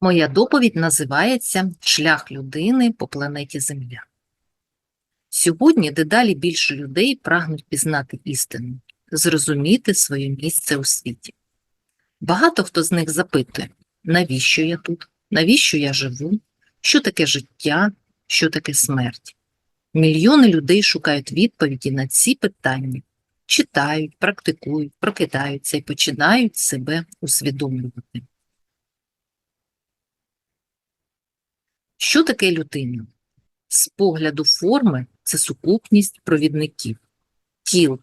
Моя доповідь називається Шлях людини по планеті Земля. Сьогодні дедалі більше людей прагнуть пізнати істину, зрозуміти своє місце у світі. Багато хто з них запитує, навіщо я тут, навіщо я живу, що таке життя, що таке смерть. Мільйони людей шукають відповіді на ці питання, читають, практикують, прокидаються і починають себе усвідомлювати. Що таке людина? З погляду форми це сукупність провідників, тіл,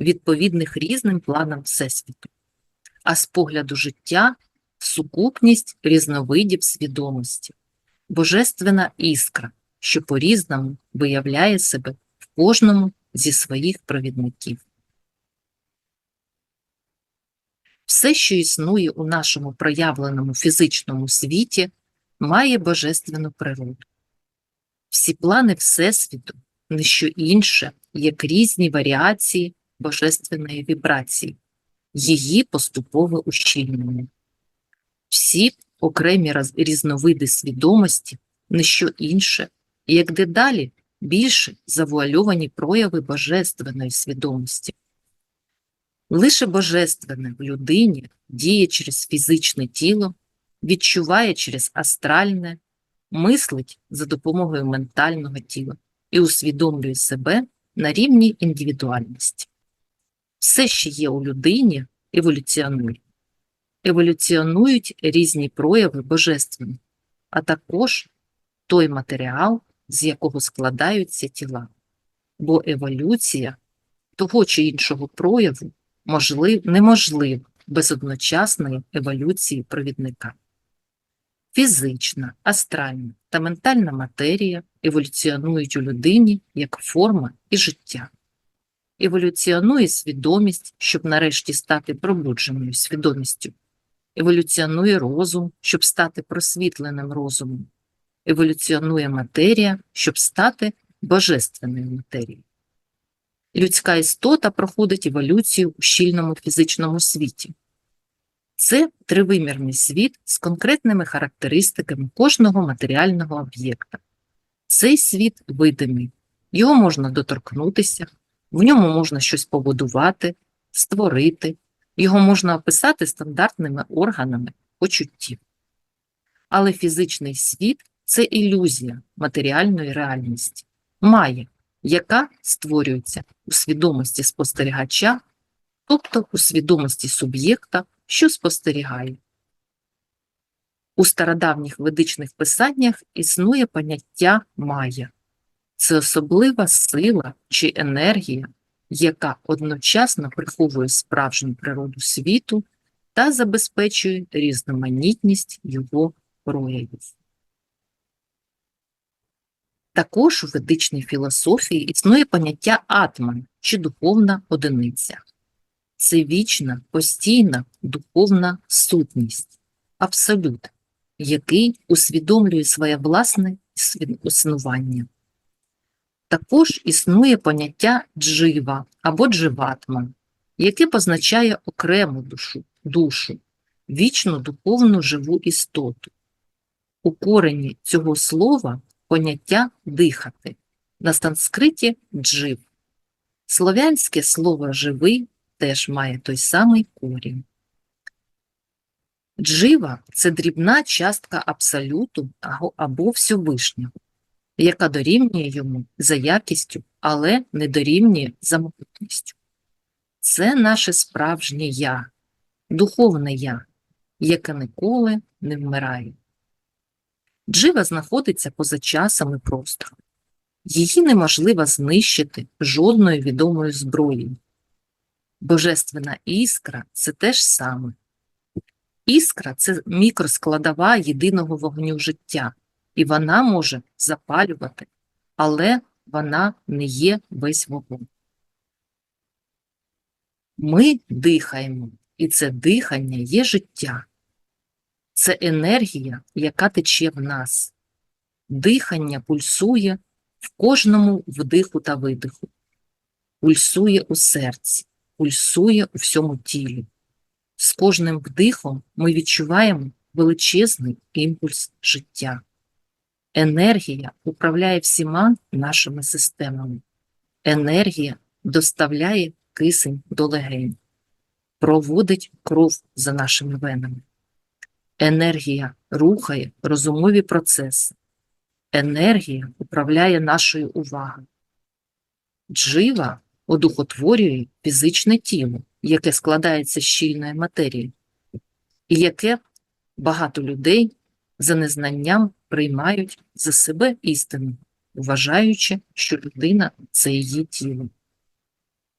відповідних різним планам Всесвіту, а з погляду життя сукупність різновидів свідомості, божественна іскра, що по-різному виявляє себе в кожному зі своїх провідників. Все, що існує у нашому проявленому фізичному світі, має божественну природу. Всі плани Всесвіту – не що інше, як різні варіації божественної вібрації, її поступове ущільнення. Всі окремі різновиди свідомості – не що інше, як дедалі більше завуальовані прояви божественної свідомості. Лише божественне в людині діє через фізичне тіло, відчуває через астральне, мислить за допомогою ментального тіла і усвідомлює себе на рівні індивідуальності. Все, що є у людині, еволюціонує. Еволюціонують різні прояви божественного, а також той матеріал, з якого складаються тіла. Бо еволюція того чи іншого прояву можлив, неможлива без одночасної еволюції провідника. Фізична, астральна та ментальна матерія еволюціонують у людині як форма і життя. Еволюціонує свідомість, щоб нарешті стати пробудженою свідомістю. Еволюціонує розум, щоб стати просвітленим розумом. Еволюціонує матерія, щоб стати божественною матерією. Людська істота проходить еволюцію у щільному фізичному світі. Це тривимірний світ з конкретними характеристиками кожного матеріального об'єкта. Цей світ видимий, його можна доторкнутися, в ньому можна щось побудувати, створити, його можна описати стандартними органами почуттів. Але фізичний світ це ілюзія матеріальної реальності, має, яка створюється у свідомості спостерігача, тобто у свідомості суб'єкта, що спостерігає. У стародавніх ведичних писаннях існує поняття майя. Це особлива сила чи енергія, яка одночасно приховує справжню природу світу та забезпечує різноманітність його проявів. Також у ведичній філософії існує поняття атман чи духовна одиниця. Це вічна, постійна духовна сутність, абсолют, який усвідомлює своє власне існування. Також існує поняття джива або дживатман, яке позначає окрему душу, душу, вічну духовну живу істоту. У корені цього слова поняття дихати, на санскриті джив. Слов'янське слово живий теж має той самий корінь. Джива – це дрібна частка абсолюту або- Всевишнього, яка дорівнює йому за якістю, але не дорівнює за могутністю. Це наше справжнє Я, духовне Я, яке ніколи не вмирає. Джива знаходиться поза часом і простором. Її неможливо знищити жодною відомою зброєю. Божественна іскра це те ж саме. Іскра це мікроскладова єдиного вогню життя, і вона може запалювати, але вона не є весь вогонь. Ми дихаємо, і це дихання є життя. Це енергія, яка тече в нас. Дихання пульсує в кожному вдиху та видиху, пульсує у серці, пульсує у всьому тілі. З кожним вдихом ми відчуваємо величезний імпульс життя. Енергія управляє всіма нашими системами. Енергія доставляє кисень до легень, проводить кров за нашими венами. Енергія рухає розумові процеси. Енергія управляє нашою увагою. Джива одухотворює фізичне тіло, яке складається з щільної матерії, і яке багато людей за незнанням приймають за себе істину, вважаючи, що людина це її тіло.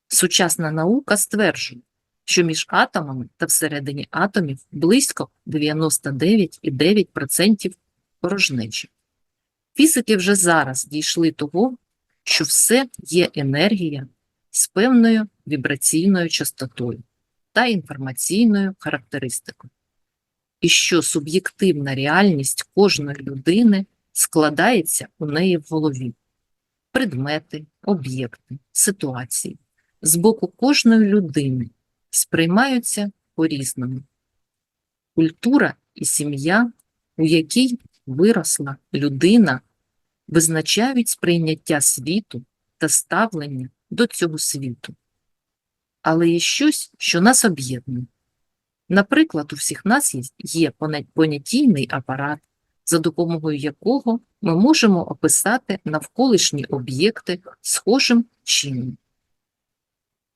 Сучасна наука стверджує, що між атомами та всередині атомів близько 99,9% порожнечі. Фізики вже зараз дійшли того, що все є енергія з певною вібраційною частотою та інформаційною характеристикою, і що суб'єктивна реальність кожної людини складається у неї в голові. Предмети, об'єкти, ситуації з боку кожної людини сприймаються по-різному. Культура і сім'я, у якій виросла людина, визначають сприйняття світу та ставлення до цього світу. Але є щось, що нас об'єднує. Наприклад, у всіх нас є- понятійний апарат, за допомогою якого ми можемо описати навколишні об'єкти схожим чином.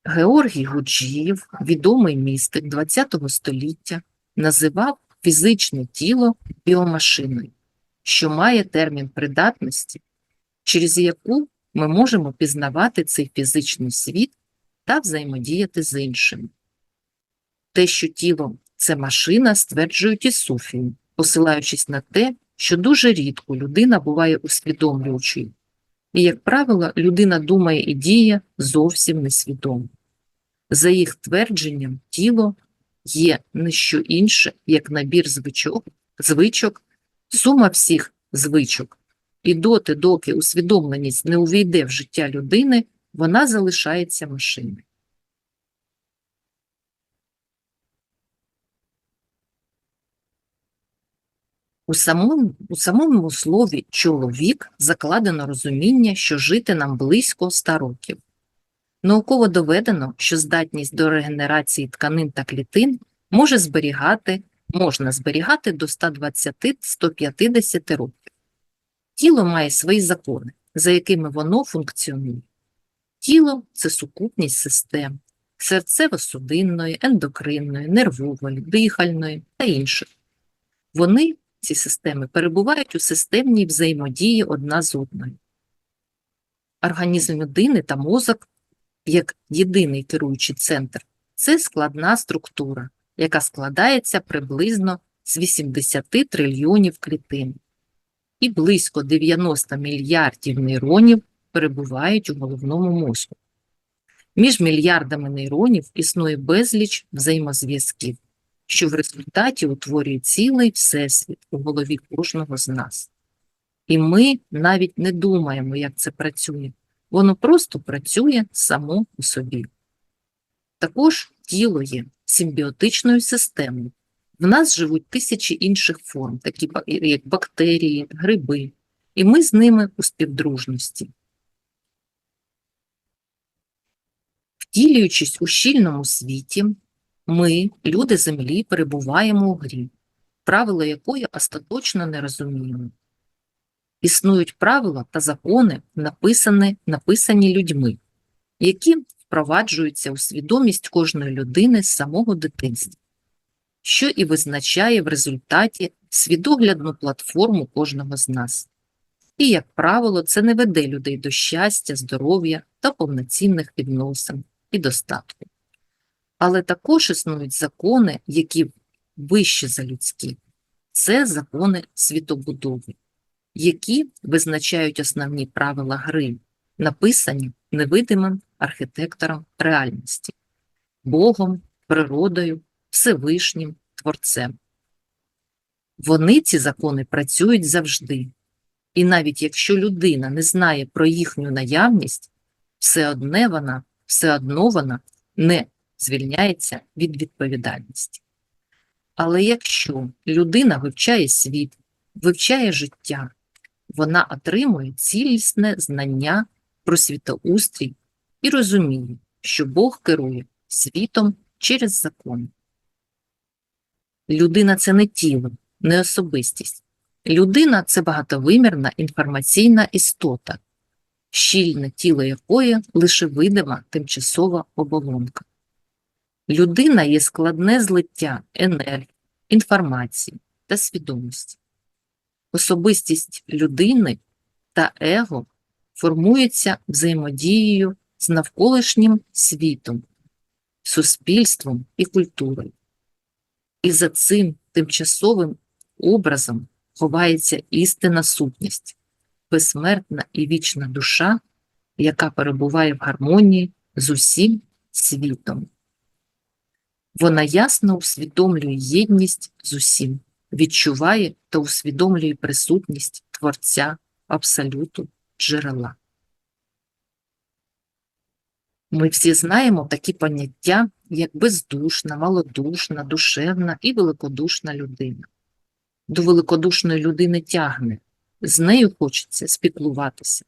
Георгій Гуджієв, відомий містик ХХ століття, називав фізичне тіло біомашиною, що має термін придатності, через яку ми можемо пізнавати цей фізичний світ та взаємодіяти з іншими. Те, що тіло це машина, стверджують і суфії, посилаючись на те, що дуже рідко людина буває усвідомлюючою. І, як правило, людина думає і діє зовсім несвідомо. За їх твердженням, тіло є не що інше, як набір звичок, звичок, сума всіх звичок. І доти, доки усвідомленість не увійде в життя людини, вона залишається машиною. У самому, у самому слові чоловік закладено розуміння, що жити нам близько 100 років. Науково доведено, що здатність до регенерації тканин та клітин може зберігати, можна зберігати до 120-150 років. Тіло має свої закони, за якими воно функціонує. Тіло – це сукупність систем серцево-судинної, ендокринної, нервової, дихальної та інших. Вони, ці системи, перебувають у системній взаємодії одна з одною. Організм людини та мозок, як єдиний керуючий центр, це складна структура, яка складається приблизно з 80 трильйонів клітин. І близько 90 мільярдів нейронів перебувають у головному мозку. Між мільярдами нейронів існує безліч взаємозв'язків, що в результаті утворює цілий всесвіт у голові кожного з нас. І ми навіть не думаємо, як це працює. Воно просто працює само у собі. Також тіло є симбіотичною системою. В нас живуть тисячі інших форм, такі як бактерії, гриби, і ми з ними у співдружності. Втілюючись у щільному світі, ми, люди Землі, перебуваємо у грі, правила якої остаточно не розуміємо. Існують правила та закони, написані, написані людьми, які впроваджуються у свідомість кожної людини з самого дитинства, що і визначає в результаті свідоглядну платформу кожного з нас. І, як правило, це не веде людей до щастя, здоров'я та повноцінних відносин і достатку. Але також існують закони, які вищі за людські. Це закони світобудови, які визначають основні правила гри, написані невидимим архітектором реальності, Богом, природою, Всевишнім Творцем. Вони, ці закони, працюють завжди. І навіть якщо людина не знає про їхню наявність, все одне вона, все одно вона не звільняється від відповідальності. Але якщо людина вивчає світ, вивчає життя, вона отримує цілісне знання про світоустрій і розуміє, що Бог керує світом через закон. Людина це не тіло, не особистість. Людина це багатовимірна інформаційна істота, щільне тіло якої лише видима тимчасова оболонка. Людина є складне злиття енергії, інформації та свідомості. Особистість людини та его формується взаємодією з навколишнім світом, суспільством і культурою. І за цим тимчасовим образом ховається істинна сутність, безсмертна і вічна душа, яка перебуває в гармонії з усім світом. Вона ясно усвідомлює єдність з усім, відчуває та усвідомлює присутність Творця, Абсолюту, джерела. Ми всі знаємо такі поняття, як бездушна, малодушна, душевна і великодушна людина. До великодушної людини тягне, з нею хочеться спіклуватися,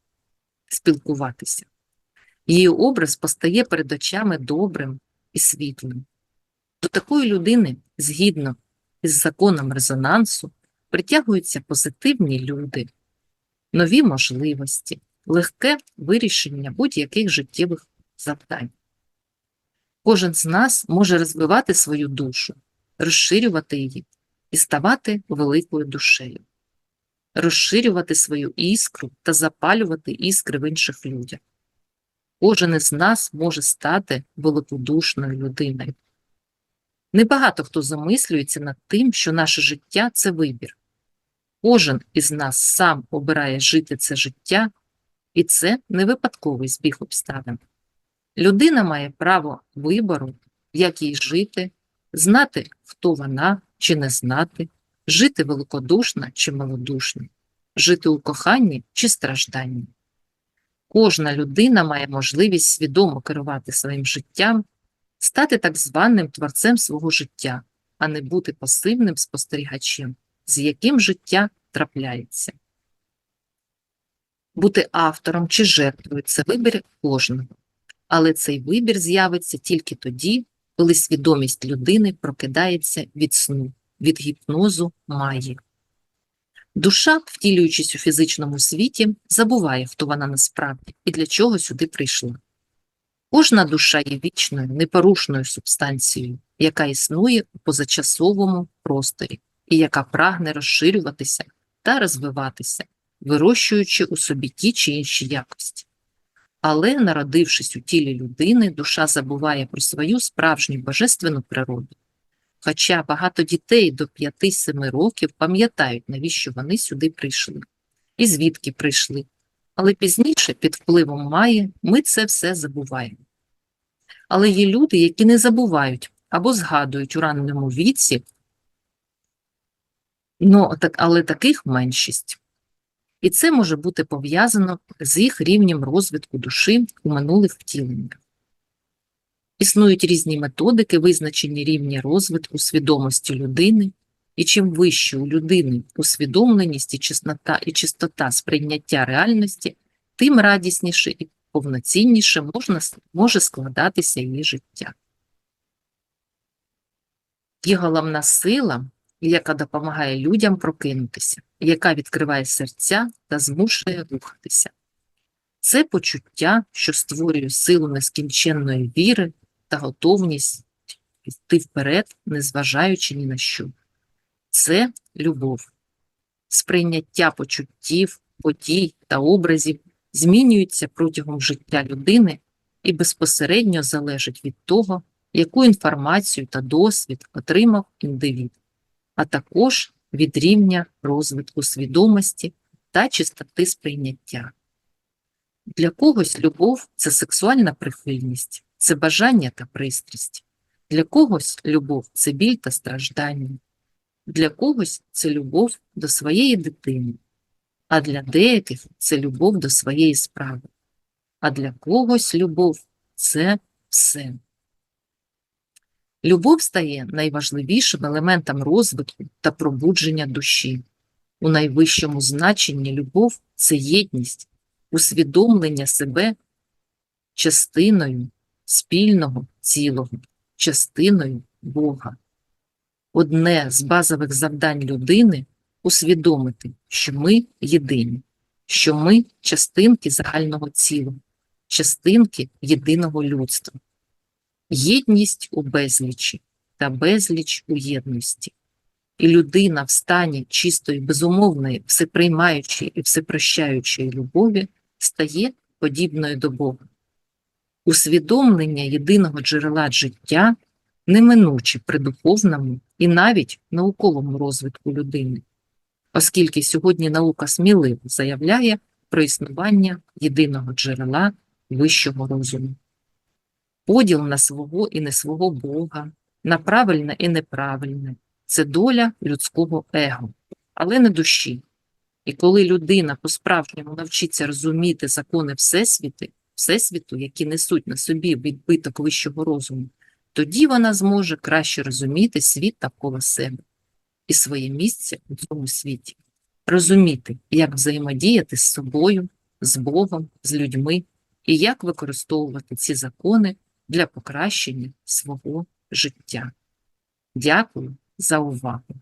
спілкуватися. Її образ постає перед очами добрим і світлим. До такої людини, згідно із законом резонансу, притягуються позитивні люди, нові можливості, легке вирішення будь-яких життєвих завдань. Кожен з нас може розвивати свою душу, розширювати її і ставати великою душею, розширювати свою іскру та запалювати іскри в інших людях. Кожен із нас може стати великодушною людиною. Небагато хто замислюється над тим, що наше життя це вибір. Кожен із нас сам обирає жити це життя, і це не випадковий збіг обставин. Людина має право вибору, як їй жити, знати, хто вона чи не знати, жити великодушно чи малодушно, жити у коханні чи стражданні. Кожна людина має можливість свідомо керувати своїм життям, стати так званим творцем свого життя, а не бути пасивним спостерігачем, з яким життя трапляється. Бути автором чи жертвою це вибір кожного, але цей вибір з'явиться тільки тоді, коли свідомість людини прокидається від сну, від гіпнозу має. Душа, втілюючись у фізичному світі, забуває, хто вона насправді і для чого сюди прийшла. Кожна душа є вічною, непорушною субстанцією, яка існує у позачасовому просторі і яка прагне розширюватися та розвиватися, вирощуючи у собі ті чи інші якості. Але, народившись у тілі людини, душа забуває про свою справжню божественну природу. Хоча багато дітей до 5-7 років пам'ятають, навіщо вони сюди прийшли, і звідки прийшли. Але пізніше, під впливом Маї, ми це все забуваємо. Але є люди, які не забувають або згадують у ранньому віці, але таких меншість. І це може бути пов'язано з їх рівнем розвитку душі у минулих втіленнях. Існують різні методики визначення рівня розвитку свідомості людини, і чим вище у людини усвідомленість і чеснота і чистота сприйняття реальності, тим радісніше і повноцінніше можна, може складатися її життя. Є головна сила, яка допомагає людям прокинутися, яка відкриває серця та змушує рухатися. Це почуття, що створює силу нескінченної віри та готовність йти вперед, незважаючи ні на що. Це любов. Сприйняття почуттів, подій та образів змінюється протягом життя людини і безпосередньо залежить від того, яку інформацію та досвід отримав індивід, а також від рівня розвитку свідомості та чистоти сприйняття. Для когось любов це сексуальна прихильність, це бажання та пристрість. Для когось любов це біль та страждання. Для когось це любов до своєї дитини, а для деяких це любов до своєї справи. А для когось любов це все. Любов стає найважливішим елементом розвитку та пробудження душі. У найвищому значенні любов це єдність, усвідомлення себе частиною спільного цілого, частиною Бога. Одне з базових завдань людини усвідомити, що ми єдині, що ми частинки загального цілого, частинки єдиного людства. Єдність у безлічі та безліч у єдності. І людина в стані чистої, безумовної, всеприймаючої і всепрощаючої любові стає подібною до Бога. Усвідомлення єдиного джерела життя неминуче при духовному і навіть науковому розвитку людини, оскільки сьогодні наука сміливо заявляє про існування єдиного джерела вищого розуму. Поділ на свого і не свого Бога, на правильне і неправильне це доля людського его, але не душі. І коли людина по-справжньому навчиться розуміти закони Всесвіти, Всесвіту, які несуть на собі відбиток вищого розуму, тоді вона зможе краще розуміти світ навколо себе і своє місце у цьому світі, розуміти, як взаємодіяти з собою, з Богом, з людьми і як використовувати ці закони для покращення свого життя. Дякую за увагу.